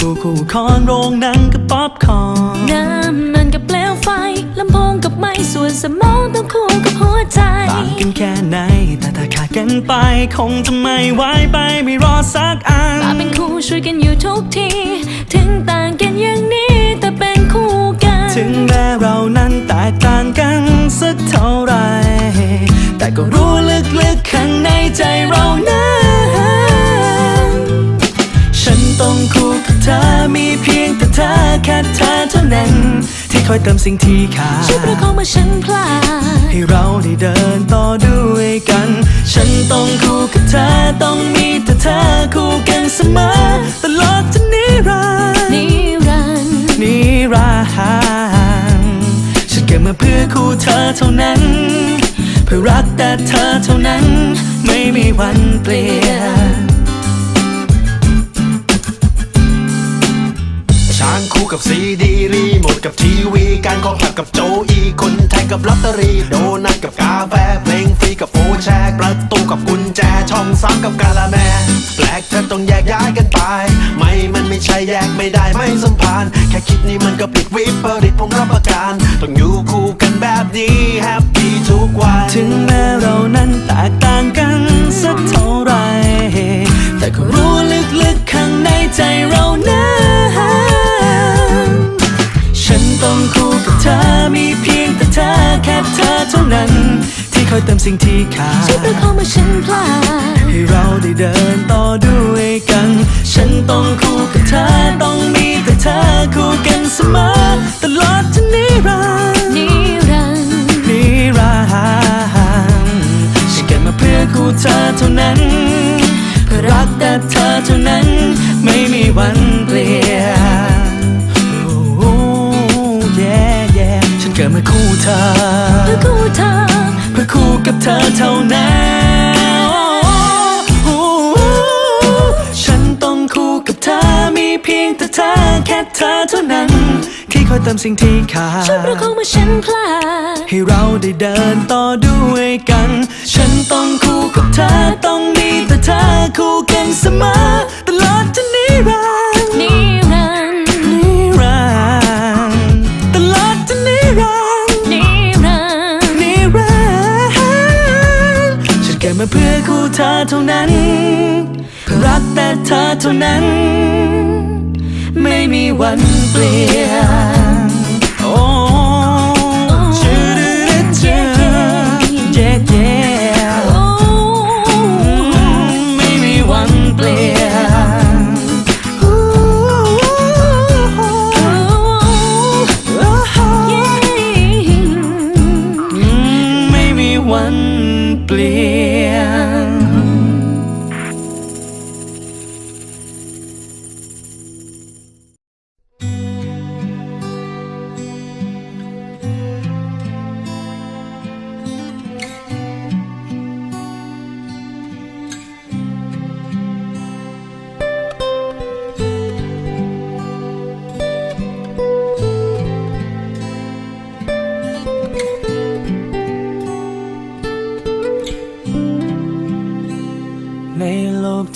ตู้คู่คอนโรงหนังกับป๊อปคอร์นน้ำมันกับเปลวไฟลำโพงกับไม้ส่วนสมองต้องคู่กับหัวใจต่างกันแค่ไหน แต่ถ้าขาดกันไป คงจะไม่ไหวไปไม่รอสักอันมาเป็นคู่ช่วยกันอยู่ทุกที ถึงต่างกันอย่างนี้แต่เป็นคู่กัน ถึงแม้เรานั้นแตกต่างกันสักเท่าไหรแต่ก็รู้ลึกๆข้างในใจเรานั้นฉันต้องคู่กับเธอมีเพียงแต่เธอแค่เธอเท่านั้น ที่คอยเติมสิ่งที่ขาดช่วยประคองเมื่อฉันพลาดให้เราได้เดินต่อด้วยกัน ฉันต้องคู่กับเธอต้องมีแต่เธอคู่กันเสมอตลอดจนนิรันดร์นิรันดร์นิรันดร์ฉันเกิดมาเพื่อคู่เธอเท่านั้น เพื่อรักแต่เธอเท่านั้น ไม่มีวันเปลี่ยนางคู่กับซีดีรีโมทกับทีวี การขอหักกับโจอีคนไทยกับลอตเตอรี่โดนัทกับกาแฟเพลงฟรีกับโฟร์แชร์ประตูกับกุญแจช่องสามกับกาละแมแปลกเธอต้องแยกย้ายกันไป ไม่มันไม่ใช่แยกไม่ได้ไม่สัมพันธ์แค่คิดนี่มันก็ผิดวิปริตผมรับประกันต้องอยู่คู่กันแบบนี้แฮปปี้ทุกวันถึงแม้เรานั้นแตกต่างกันสักเท่าไหรแต่ก็รู้ลึกๆข้างในใจเรานั้น ธอแค่เธอเท่านั้น ที่คอยเติมสิ่งที่ขาดช่วยประคองเมื่อฉันพลาดให้เราได้เดินต่อ เธอเท่านั้นที่คอยเติมสิ่งที่ขาช่วยประคองดเมื่อฉันพลาดให้เราได้เดินต่อด้วยกัน ฉันต้องคู่กับเธอต้องมีแต่เธอคู่กันเสมอตลอดจนนิรันดร์นิรันดร์นิรันดร์ตลอดจนนิรันดร์นิรันดร์นิรันดร์ฉันเกิดมาเพื่อคู่เธอเท่านั้นเพื่อรักแต่เธอเท่านั้น ไม่มีวันเปลี่ยนโอ้ชื่อดื้อดื้อเจ๊เจ๊โอ้ไม่มีวันเปลี่ยน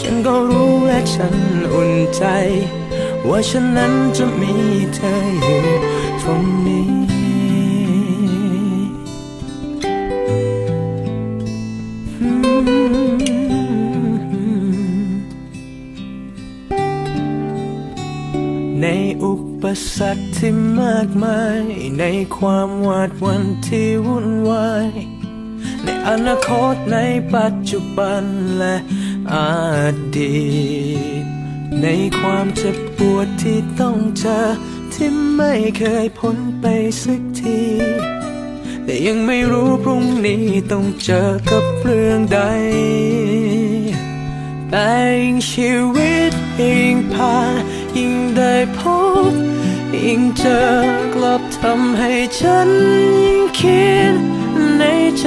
ฉันก็รู้และฉันอุ่นใจ ว่าฉันนั้นจะมีเธออยู่ตรงนี้ในอุปสรรคที่มากมาย ในความหวาดวันที่วุ่นวาย ในอนาคตในปัจจุบันและ อดีตในความเจ็บปวดที่ต้องเจอ ที่ไม่เคยพ้นไปสักที แต่ยังไม่รู้พรุ่งนี้ต้องเจอกับเรื่องใด แต่ยิ่งชีวิตยิ่งผ่านยิ่งได้พบ ยิ่งเจอกลับทำให้ฉันยิ่งคิดในใจ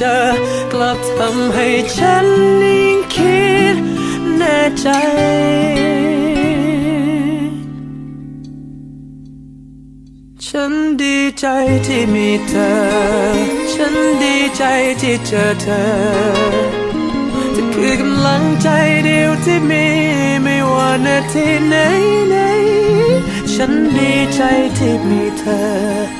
จอกลับทำให้ฉันยิ่งคิดแน่ใจ ฉันดีใจที่มีเธอ ฉันดีใจที่เจอเธอเธอคือกำลังใจเดียวที่มีไม่ว่านาทีไหนไหนฉันดีใจที่มีเธอ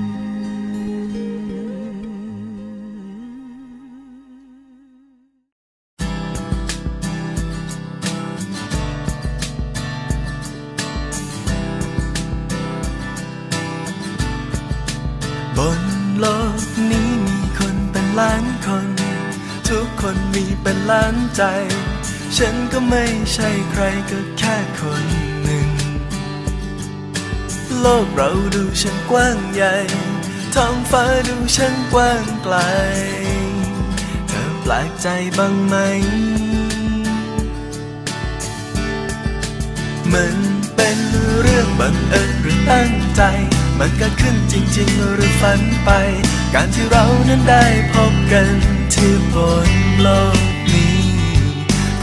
ฉันก็ไม่ใช่ใครก็แค่คนหนึ่ง โลกเราดูช่างกว้างใหญ่ ท้องฟ้าดูช่างกว้างไกล เธอแปลกใจบ้างไหม มันเป็นเรื่องบังเอิญหรือตั้งใจ มันเกิดขึ้นจริงๆหรือฝันไป การที่เรานั้นได้พบกันที่บนโลก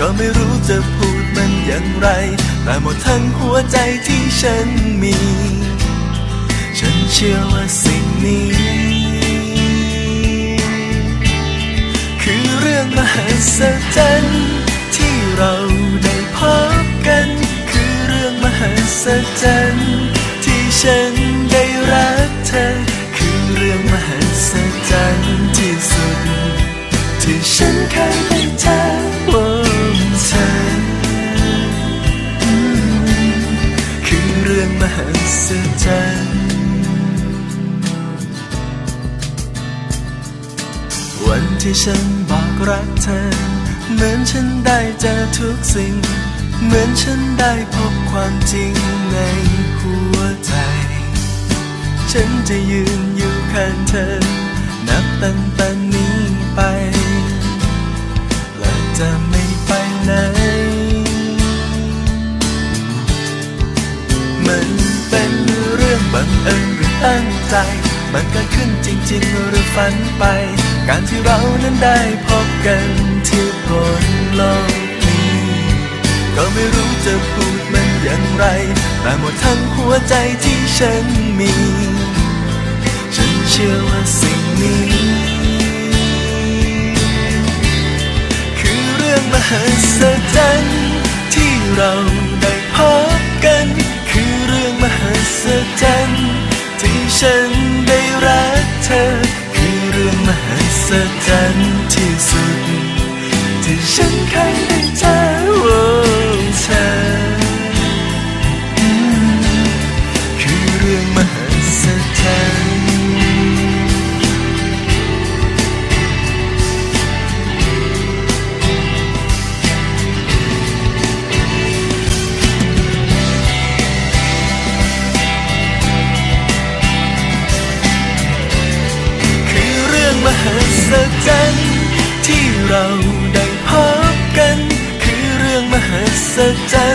ก็ไม่รู้จะพูดมันอย่างไร แต่หมดทั้งหัวใจที่ฉันมี ฉันเชื่อว่าสิ่งนี้ คือเรื่องมหัศจรรย์ที่เราได้พบกัน คือเรื่องมหัศจรรย์ที่ฉันได้รัก ที่ฉันบอกรักเธอ เหมือนฉันได้เจอทุกสิ่ง เหมือนฉันได้พบความจริงในหัวใจ ฉันจะยืนอยู่ข้างเธอ นับตั้งแต่นี้ไป และจะไม่ไปไหน มันเป็นเรื่องบังเอิญหรือตั้งใจ มันกิดขึ้นจริง ๆ หรือฝันไป การที่เรานั้นได้พบกันที่บนโลกนี้ ก็ไม่รู้จะพูดมันอย่างไร แต่หมดทั้งหัวใจที่ฉันมี ฉันเชื่อว่าสิ่งนี้ คือเรื่องมหัศจรรย์ที่เราได้ ศจรรย์ที่สุด ที่ฉันเคยได้เจอ